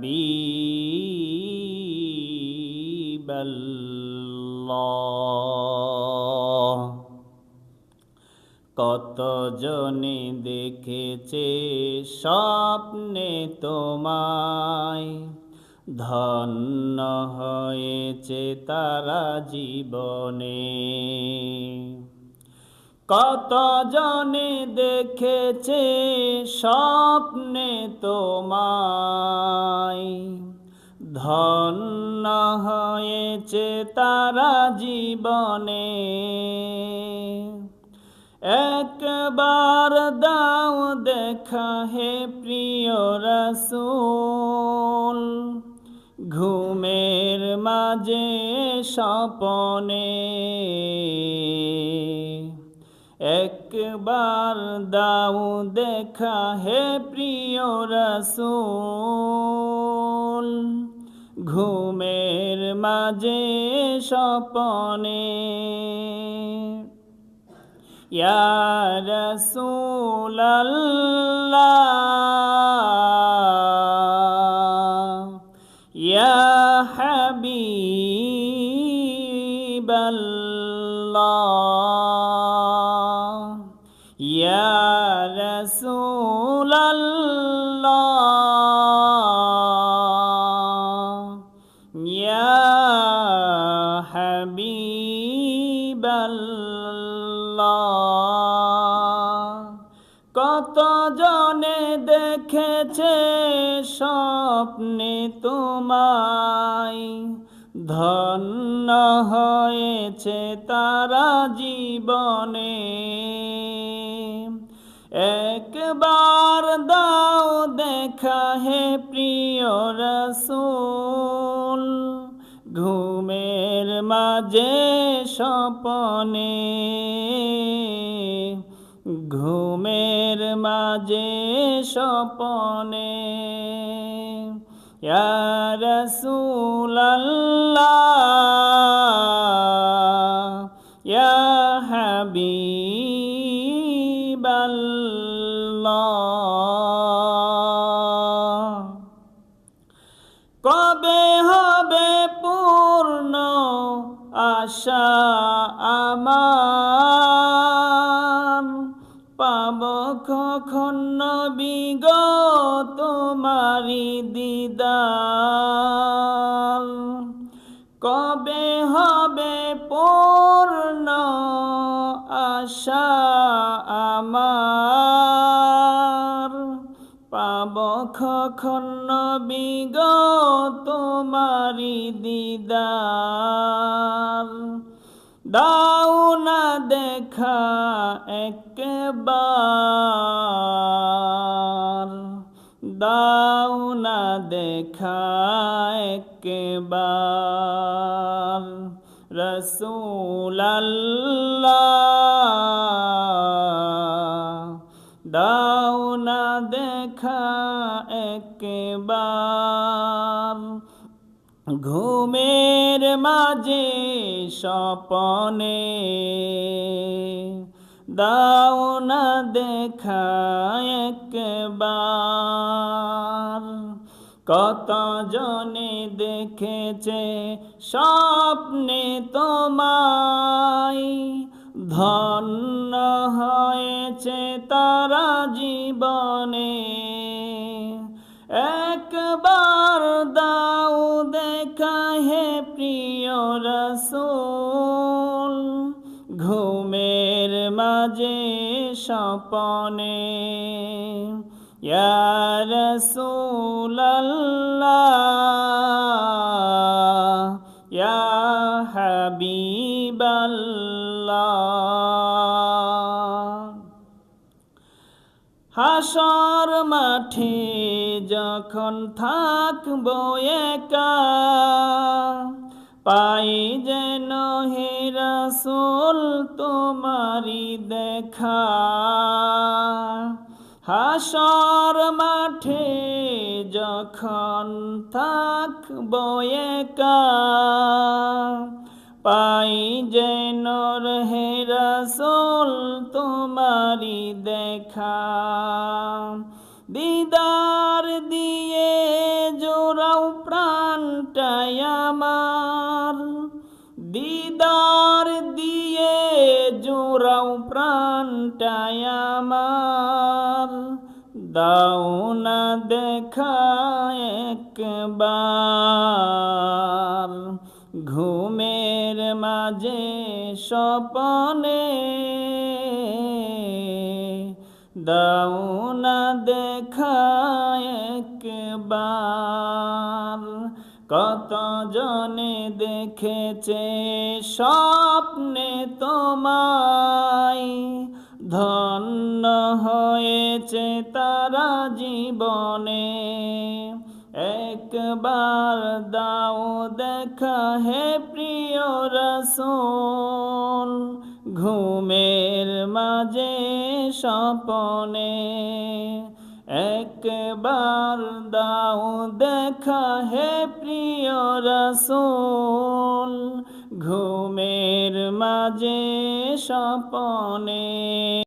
حبيب الله কত জনে দেখেছে স্বপ্নে তোমায় ধন্য হয়েছে তারা জীবনে কত জনে দেখেছে স্বপ্নে তোমায়? ধন্য হয়েছে তারা জীবনে। একবার দাও দেখা হে প্রিয় রসুল। ঘুমের মাঝে স্বপনে। একবার দাও দেখা হে প্রিয় রসুল ঘুমের মাঝে স্বপনে। ইয়া বল্লা দেখেছে স্বপ্নে তোমায়। ধন্য হয়েছে তারা জীবনে। একবার দাও দেখা হে প্রিয় রসুল, ঘুমের মাঝে স্বপনে। ঘুমের মাঝে স্বপনে রাসূলাল্লাহ ইয়া হাবিবাল্লাহ। কবে হবে পূর্ণ আশা আমার? দিদার। কবে হবে পূর্ণ আশা আমার? পাব কখন বিগ তোমারি দিদার? দাও না দেখা একবার। দাও না দেখা একবার। রসুল দাও না দেখা একবার। ঘুমের মাঝে স্বপনে দাও না দেখা একবার। কত জনে দেখেছে স্বপ্নে তোমায়? ধন্য হয়েছে তারা জীবনে। একবার দাও দেখা হে প্রিয় রসুল। ঘুমের ইয়া রাসূলাল্লাহ ইয়া হাবিবাল্লাহ। হাসর মাঠে যখন থাকব একা পাই যেন হে রাসূল তোমারি দেখা। হাসর মাঠে যখন থাকব একা, পাই যেন হে রাসূল তোমারি দেখা। দিদার দিয়ে জোড়াও প্রাণটাই আমার। জোড়াও প্রাণটাই আমার। দাও না দেখা একবার। ঘুমের মাঝে স্বপনে। দাও না দেখা একবার। কত জনে দেখেছে স্বপ্নে তোমায়। ধন্য হয়েছে তারা জীবনে। একবার দাও দেখা হে প্রিয় রসুল, ঘুমের মাঝে স্বপনে। একবার দাও দেখা হে প্রিয় রসুল ঘুমের মাঝে স্বপনে।